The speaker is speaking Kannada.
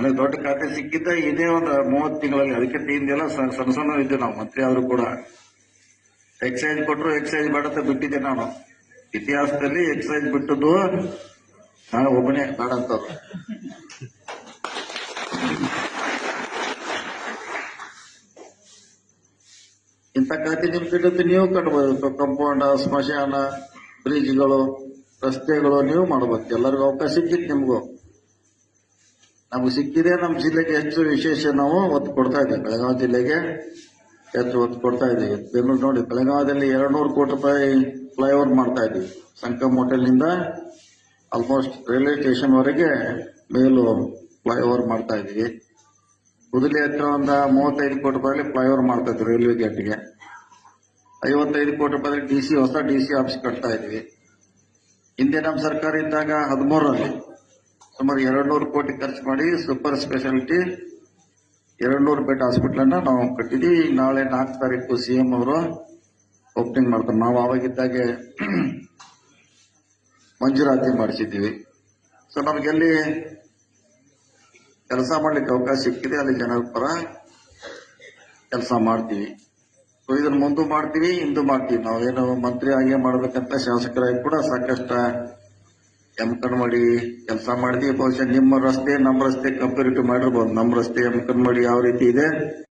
ನನಗೆ ದೊಡ್ಡ ಖಾತೆ ಸಿಕ್ಕಿದ್ದ ಇದೇ ಒಂದು ಮೂವತ್ತು ತಿಂಗಳಲ್ಲಿ. ಅದಕ್ಕೆ ಹಿಂದೆಲ್ಲ ಸ- ಸಣ್ಣ ಸಣ್ಣ ಇದ್ದೆ ನಾವು ಮಂತ್ರಿ ಆದರೂ ಕೂಡ. ಎಕ್ಸೈಸ್ ಕೊಟ್ಟರು ಎಕ್ಸೈಸ್ ಬೇಡ ಬಿಟ್ಟಿದ್ದೆ ನಾನು. ಇತಿಹಾಸದಲ್ಲಿ ಎಕ್ಸೈಜ್ ಬಿಟ್ಟದ್ದು ನಾನು ಒಬ್ಬನೇ, ಬೇಡ ಅಂತ ಇಂಥ ಖಾತೆ ನಿಮ್ ಸಿಗುತ್ತೆ, ನೀವು ಕಟ್ಬೋದು. ಕಂಪೌಂಡ್ ಸ್ಮಶಾನ ಬ್ರಿಡ್ಜ್ಗಳು ರಸ್ತೆಗಳು, ನೀವು ಮಾಡ್ಬೇಕು ಎಲ್ಲರಿಗೂ ಅವಕಾಶ ಸಿಕ್ಕಿತ್ತು ನಿಮ್ಗೂ. ನಮ್ಗೆ ಸಿಕ್ಕಿದೆ ನಮ್ಮ ಜಿಲ್ಲೆಗೆ ಹೆಚ್ಚು ವಿಶೇಷ ನಾವು ಒತ್ತು ಕೊಡ್ತಾ ಇದ್ದೀವಿ. ಬೆಳಗಾವಿ ಜಿಲ್ಲೆಗೆ ಹೆಚ್ಚು ಒತ್ತು ಕೊಡ್ತಾ ಇದ್ದೀವಿ. ಬೆಂಗಳೂರು ನೋಡಿ, ಬೆಳಗಾವಿಯಲ್ಲಿ ಎರಡು ನೂರು ಕೋಟಿ ರೂಪಾಯಿ ಫ್ಲೈಓವರ್ ಮಾಡ್ತಾ ಇದ್ದೀವಿ. ಸಂಕಮ್ ಹೋಟೆಲ್ನಿಂದ ಆಲ್ಮೋಸ್ಟ್ ರೈಲ್ವೆ ಸ್ಟೇಷನ್ವರೆಗೆ ಮೇಲು ಫ್ಲೈಓವರ್ ಮಾಡ್ತಾ ಇದ್ದೀವಿ. ಕುದುಲಿ ಹತ್ರ ಒಂದು ಮೂವತ್ತೈದು ಕೋಟಿ ರೂಪಾಯಿ ಫ್ಲೈಓವರ್ ಮಾಡ್ತಾ ಇದ್ವಿ ರೈಲ್ವೆ ಗೇಟ್ಗೆ ಐವತ್ತೈದು ಕೋಟಿ ರೂಪಾಯಿ ಡಿ ಸಿ ಹೊಸ ಡಿ ಸಿ ಆಫೀಸ್ ಕಟ್ತಾ ಇದ್ವಿ ಹಿಂದೆ ನಮ್ಮ ಸರ್ಕಾರ ಇದ್ದಾಗ ಹದಿಮೂರರಲ್ಲಿ ಸುಮಾರು ಎರಡು ನೂರು ಕೋಟಿ ಖರ್ಚು ಮಾಡಿ ಸೂಪರ್ ಸ್ಪೆಷಾಲಿಟಿ ಎರಡು ನೂರು ಬೆಡ್ ಹಾಸ್ಪಿಟಲ್ ಅನ್ನ ನಾವು ಕಟ್ಟಿದ್ದೀವಿ ನಾಳೆ ನಾಲ್ಕು ತಾರೀಕು ಸಿ ಎಂ ಅವರು ಓಪನಿಂಗ್ ಮಾಡ್ತಾರೆ. ನಾವು ಆವಾಗಿದ್ದಾಗೆ ಮಂಜೂರಾತಿ ಮಾಡಿಸಿದ್ದೀವಿ. ಸೊ ನಮಗೆಲ್ಲಿ ಕೆಲಸ ಮಾಡ್ಲಿಕ್ಕೆ ಅವಕಾಶ ಸಿಕ್ಕಿದೆ, ಅಲ್ಲಿ ಜನರ ಪರ ಕೆಲಸ ಮಾಡ್ತೀವಿ. ಸೊ ಇದನ್ನು ಮುಂದೂ ಮಾಡ್ತೀವಿ, ಇಂದು ಮಾಡ್ತೀವಿ. ನಾವೇನು ಮಂತ್ರಿ ಆಗೇ ಮಾಡಬೇಕಂತ ಶಾಸಕರಾಗಿ ಕೂಡ ಸಾಕಷ್ಟು ಎಮ್ಕನ್ಮಡಿ ಕೆಲಸ ಮಾಡಿದ್ವಿ ಬಹುಶಃ ನಿಮ್ಮ ರಸ್ತೆ, ನಮ್ಮ ರಸ್ತೆ ಕಂಪೇರಿಟಿವ್ ಮಾಡಿರ್ಬೋದು. ನಮ್ಮ ರಸ್ತೆ ಎಮ್ಕನ್ಮಡಿ ಯಾವ ರೀತಿ ಇದೆ?